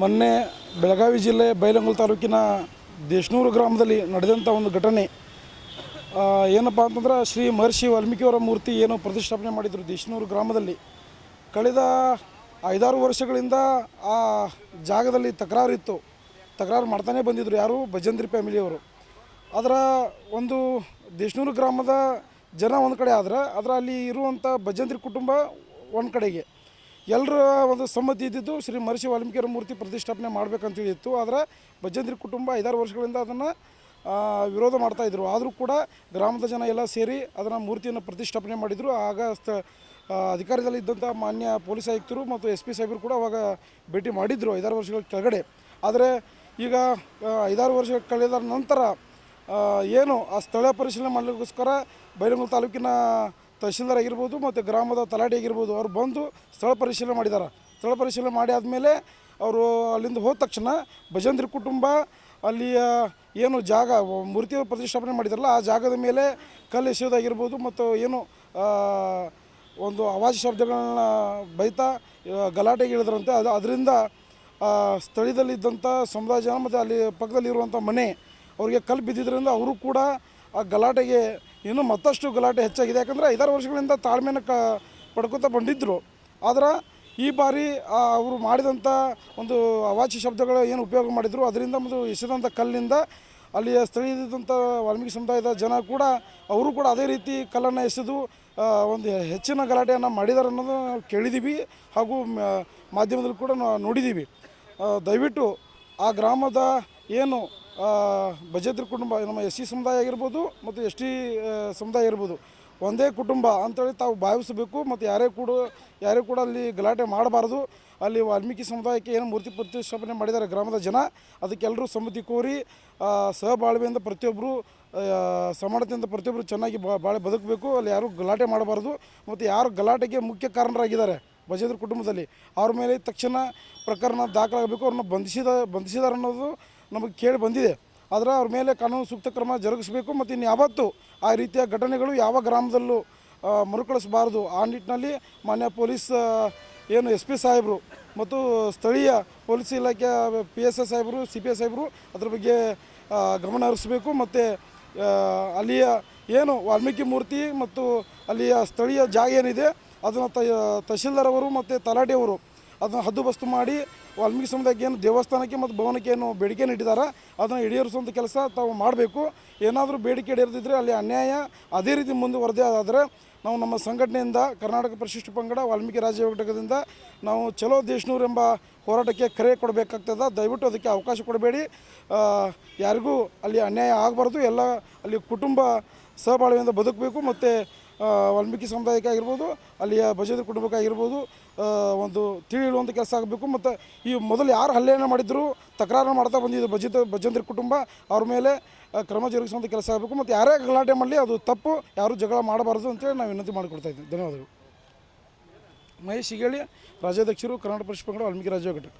ಮೊನ್ನೆ ಬೆಳಗಾವಿ ಜಿಲ್ಲೆ ಬೈಲಂಗಲ್ ತಾಲೂಕಿನ ದೇಶನೂರು ಗ್ರಾಮದಲ್ಲಿ ನಡೆದಂಥ ಒಂದು ಘಟನೆ. ಏನಪ್ಪ ಅಂತಂದ್ರೆ ಶ್ರೀ ಮಹರ್ಷಿ ವಾಲ್ಮೀಕಿಯವರ ಮೂರ್ತಿ ಏನು ಪ್ರತಿಷ್ಠಾಪನೆ ಮಾಡಿದರು ದೇಶನೂರು ಗ್ರಾಮದಲ್ಲಿ. ಕಳೆದ ಐದಾರು ವರ್ಷಗಳಿಂದ ಆ ಜಾಗದಲ್ಲಿ ತಕರಾರಿತ್ತು. ತಕರಾರು ಮಾಡ್ತಾನೆ ಬಂದಿದ್ದರು ಯಾರು? ಭಜಂದ್ರಿ ಫ್ಯಾಮಿಲಿಯವರು ಅದರ ಒಂದು ದೇಶನೂರು ಗ್ರಾಮದ ಜನ ಒಂದು ಕಡೆ ಆದ್ರೆ ಅದರ ಅಲ್ಲಿ ಇರುವಂಥ ಭಜಂದ್ರಿ ಕುಟುಂಬ ಒಂದು ಕಡೆಗೆ. ಎಲ್ಲರ ಒಂದು ಸಮ್ಮತಿ ಇದ್ದಿದ್ದು ಶ್ರೀ ಮಹರ್ಷಿ ವಾಲ್ಮೀಕಿಯರ ಮೂರ್ತಿ ಪ್ರತಿಷ್ಠಾಪನೆ ಮಾಡಬೇಕಂತೇಳಿ ಇತ್ತು. ಆದರೆ ಭಜಂತ್ರಿ ಕುಟುಂಬ ಐದಾರು ವರ್ಷಗಳಿಂದ ಅದನ್ನು ವಿರೋಧ ಮಾಡ್ತಾಯಿದ್ರು ಆದರೂ ಕೂಡ ಗ್ರಾಮದ ಜನ ಎಲ್ಲ ಸೇರಿ ಅದನ್ನು ಮೂರ್ತಿಯನ್ನು ಪ್ರತಿಷ್ಠಾಪನೆ ಮಾಡಿದರು. ಆಗ ಅಧಿಕಾರದಲ್ಲಿ ಇದ್ದಂಥ ಮಾನ್ಯ ಪೊಲೀಸ್ ಆಯುಕ್ತರು ಮತ್ತು ಎಸ್ ಪಿ ಸಾಹೇಬರು ಕೂಡ ಅವಾಗ ಭೇಟಿ ಮಾಡಿದರು ಐದಾರು ವರ್ಷಗಳ ಕೆಳಗಡೆ. ಆದರೆ ಈಗ ಐದಾರು ವರ್ಷ ಕಳೆದ ನಂತರ ಏನು ಆ ಸ್ಥಳೀಯ ಪರಿಶೀಲನೆ ಮಾಡಲಿಕ್ಕೋಸ್ಕರ ಬೈಲಂಗಲ್ ತಾಲೂಕಿನ ತಹಶೀಲ್ದಾರ್ ಆಗಿರ್ಬೋದು ಮತ್ತು ಗ್ರಾಮದ ತಲಾಟಿ ಆಗಿರ್ಬೋದು, ಅವ್ರು ಬಂದು ಸ್ಥಳ ಪರಿಶೀಲನೆ ಮಾಡಿದ್ದಾರೆ ಸ್ಥಳ ಪರಿಶೀಲನೆ ಮಾಡಿ ಆದಮೇಲೆ ಅವರು ಅಲ್ಲಿಂದ ಹೋದ ತಕ್ಷಣ ಭಜಂತ್ರಿ ಕುಟುಂಬ ಅಲ್ಲಿಯ ಏನು ಜಾಗ, ಮೂರ್ತಿ ಪ್ರತಿಷ್ಠಾಪನೆ ಮಾಡಿದಾರಲ್ಲ, ಆ ಜಾಗದ ಮೇಲೆ ಕಲ್ಲು ಎಸೆಯೋದಾಗಿರ್ಬೋದು ಮತ್ತು ಏನು ಒಂದು ಅವಾಜ್ ಶಬ್ದಗಳನ್ನ ಬೈತಾ ಗಲಾಟೆಗೆ ಇಳಿದ್ರಂತೆ. ಅದು ಅದರಿಂದ ಸ್ಥಳದಲ್ಲಿದ್ದಂಥ ಸಮುದಾಯ ಜನ ಮತ್ತು ಅಲ್ಲಿ ಪಕ್ಕದಲ್ಲಿರುವಂಥ ಮನೆ, ಅವರಿಗೆ ಕಲ್ಲು ಬಿದ್ದಿದ್ದರಿಂದ ಅವರು ಕೂಡ ಆ ಗಲಾಟೆಗೆ ಇನ್ನೂ ಮತ್ತಷ್ಟು ಗಲಾಟೆ ಹೆಚ್ಚಾಗಿದೆ. ಯಾಕಂದರೆ ಐದಾರು ವರ್ಷಗಳಿಂದ ತಾಳ್ಮೆಯನ್ನು ಕ ಪಡ್ಕೊತಾ ಬಂದಿದ್ದರು ಆದ್ರೆ ಈ ಬಾರಿ ಅವರು ಮಾಡಿದಂಥ ಒಂದು ಅವಾಚ್ಯ ಶಬ್ದಗಳು ಏನು ಉಪಯೋಗ ಮಾಡಿದರು. ಅದರಿಂದ ಒಂದು ಎಸೆದಂಥ ಕಲ್ಲಿನಿಂದ ಅಲ್ಲಿಯ ಸ್ಥಳೀಯದಂಥ ವಾಲ್ಮೀಕಿ ಸಮುದಾಯದ ಜನ ಕೂಡ, ಅವರು ಕೂಡ ಅದೇ ರೀತಿ ಕಲ್ಲನ್ನು ಎಸೆದು ಒಂದು ಹೆಚ್ಚಿನ ಗಲಾಟೆಯನ್ನು ಮಾಡಿದ್ದಾರೆ ಅನ್ನೋದು ನಾವು ಕೇಳಿದ್ದೀವಿ ಹಾಗೂ ಮಾಧ್ಯಮದಲ್ಲಿ ಕೂಡ ನೋಡಿದ್ದೀವಿ ದಯವಿಟ್ಟು ಆ ಗ್ರಾಮದ ಏನು ಭಜಂತ್ರಿ ಕುಟುಂಬ, ನಮ್ಮ ಎಸ್ ಸಿ ಸಮುದಾಯ ಆಗಿರ್ಬೋದು ಮತ್ತು ಎಸ್ ಟಿ ಸಮುದಾಯ ಇರ್ಬೋದು ಒಂದೇ ಕುಟುಂಬ ಅಂತೇಳಿ ತಾವು ಭಾವಿಸಬೇಕು ಮತ್ತು ಯಾರೇ ಕೂಡ ಯಾರೇ ಕೂಡ ಅಲ್ಲಿ ಗಲಾಟೆ ಮಾಡಬಾರ್ದು. ಅಲ್ಲಿ ವಾಲ್ಮೀಕಿ ಸಮುದಾಯಕ್ಕೆ ಏನು ಮೂರ್ತಿ ಪ್ರತಿಷ್ಠಾಪನೆ ಮಾಡಿದ್ದಾರೆ ಗ್ರಾಮದ ಜನ ಅದಕ್ಕೆಲ್ಲರೂ ಸಮ್ಮತಿ ಕೋರಿ ಸಹಬಾಳ್ವೆಯಿಂದ ಪ್ರತಿಯೊಬ್ಬರು ಸಮಾನತೆಯಿಂದ ಪ್ರತಿಯೊಬ್ಬರು ಚೆನ್ನಾಗಿ ಬಾಳೆ ಬದುಕಬೇಕು. ಅಲ್ಲಿ ಯಾರೂ ಗಲಾಟೆ ಮಾಡಬಾರ್ದು ಮತ್ತು ಯಾರು ಗಲಾಟೆಗೆ ಮುಖ್ಯ ಕಾರಣರಾಗಿದ್ದಾರೆ ಬಜೇದ್ರ ಕುಟುಂಬದಲ್ಲಿ, ಅವ್ರ ಮೇಲೆ ತಕ್ಷಣ ಪ್ರಕರಣ ದಾಖಲಾಗಬೇಕು, ಅವ್ರನ್ನ ಬಂಧಿಸಿದ, ಬಂಧಿಸಿದಾರೆ ಅನ್ನೋದು ನಮಗೆ ಕೇಳಿ ಬಂದಿದೆ. ಆದರೆ ಅವ್ರ ಮೇಲೆ ಕಾನೂನು ಸೂಕ್ತ ಕ್ರಮ ಜರುಗಿಸಬೇಕು ಮತ್ತು ಇನ್ನು ಯಾವತ್ತೂ ಆ ರೀತಿಯ ಘಟನೆಗಳು ಯಾವ ಗ್ರಾಮದಲ್ಲೂ ಮರುಕಳಿಸಬಾರ್ದು. ಆ ನಿಟ್ಟಿನಲ್ಲಿ ಮಾನ್ಯ ಪೊಲೀಸ್ ಏನು ಎಸ್ ಪಿ ಸಾಹೇಬರು ಮತ್ತು ಸ್ಥಳೀಯ ಪೊಲೀಸ್ ಇಲಾಖೆಯ ಪಿ ಎಸ್ ಎಸ್ ಸಾಹೇಬರು, ಸಿ ಪಿ ಎಸ್ ಸಾಹೇಬರು ಅದ್ರ ಬಗ್ಗೆ ಗಮನ ಹರಿಸಬೇಕು ಮತ್ತು ಅಲ್ಲಿಯ ಏನು ವಾಲ್ಮೀಕಿ ಮೂರ್ತಿ ಮತ್ತು ಅಲ್ಲಿಯ ಸ್ಥಳೀಯ ಜಾಗ ಏನಿದೆ, ಅದನ್ನು ತಹಶೀಲ್ದಾರ್ ಅವರು ಮತ್ತು ತಲಾಟಿಯವರು ಅದನ್ನು ಹದ್ದುಬಸ್ತು ಮಾಡಿ ವಾಲ್ಮೀಕಿ ಸಮುದಾಯಕ್ಕೆ ಏನು ದೇವಸ್ಥಾನಕ್ಕೆ ಮತ್ತು ಭವನಕ್ಕೆ ಏನು ಬೇಡಿಕೆಯನ್ನು ಇಟ್ಟಿದ್ದಾರೆ ಅದನ್ನು ಈಡೇರಿಸುವಂಥ ಕೆಲಸ ತಾವು ಮಾಡಬೇಕು. ಏನಾದರೂ ಬೇಡಿಕೆ ಈಡೇರದಿದ್ದರೆ ಅಲ್ಲಿ ಅನ್ಯಾಯ ಅದೇ ರೀತಿ ಮುಂದುವರೆದೇ ಆದರೆ ನಾವು ನಮ್ಮ ಸಂಘಟನೆಯಿಂದ ಕರ್ನಾಟಕ ಪರಿಶಿಷ್ಟ ಪಂಗಡ ವಾಲ್ಮೀಕಿ ರಾಜ್ಯ ಘಟಕದಿಂದ ನಾವು ಚಲೋ ದೇಶನೂರು ಎಂಬ ಹೋರಾಟಕ್ಕೆ ಕರೆ ಕೊಡಬೇಕಾಗ್ತದೆ. ದಯವಿಟ್ಟು ಅದಕ್ಕೆ ಅವಕಾಶ ಕೊಡಬೇಡಿ. ಯಾರಿಗೂ ಅಲ್ಲಿ ಅನ್ಯಾಯ ಆಗಬಾರ್ದು. ಎಲ್ಲ ಅಲ್ಲಿ ಕುಟುಂಬ ಸಹಬಾಳ್ವೆಯಿಂದ ಬದುಕಬೇಕು. ಮತ್ತು ವಾಲ್ಮೀಕಿ ಸಮುದಾಯಕ್ಕೆ ಆಗಿರ್ಬೋದು ಅಲ್ಲಿಯ ಬಜೇಂದ್ರ ಕುಟುಂಬಕ್ಕೆ ಆಗಿರ್ಬೋದು ಆ, ಒಂದು ತಿಳಿಯುವಂಥ ಕೆಲಸ ಆಗಬೇಕು. ಮತ್ತು ಈ ಮೊದಲು ಯಾರು ಹಲ್ಲೆಯನ್ನು ಮಾಡಿದ್ರು ತಕರಾರು ಮಾಡ್ತಾ ಬಂದಿದ್ದು ಭಜಿತ ಬಜೇಂದ್ರ ಕುಟುಂಬ ಅವ್ರ ಮೇಲೆ ಕ್ರಮ ಜರುಗಿಸುವಂಥ ಕೆಲಸ ಆಗಬೇಕು. ಮತ್ತು ಯಾರೇ ಗಲಾಟೆ ಮಾಡಲಿ ಅದು ತಪ್ಪು ಯಾರೂ ಜಗಳ ಮಾಡಬಾರ್ದು ಅಂತೇಳಿ ನಾವು ವಿನಂತಿ ಮಾಡಿಕೊಡ್ತಾ ಇದ್ದೀವಿ. ಧನ್ಯವಾದಗಳು. ಮಹೇಶ್ ಹಿಗೇಳಿ ರಾಜ್ಯಾಧ್ಯಕ್ಷರು ಕರ್ನಾಟಕ ಪರಿಷತ್ ವಾಲ್ಮೀಕಿ ರಾಜ್ಯ ಘಟಕ.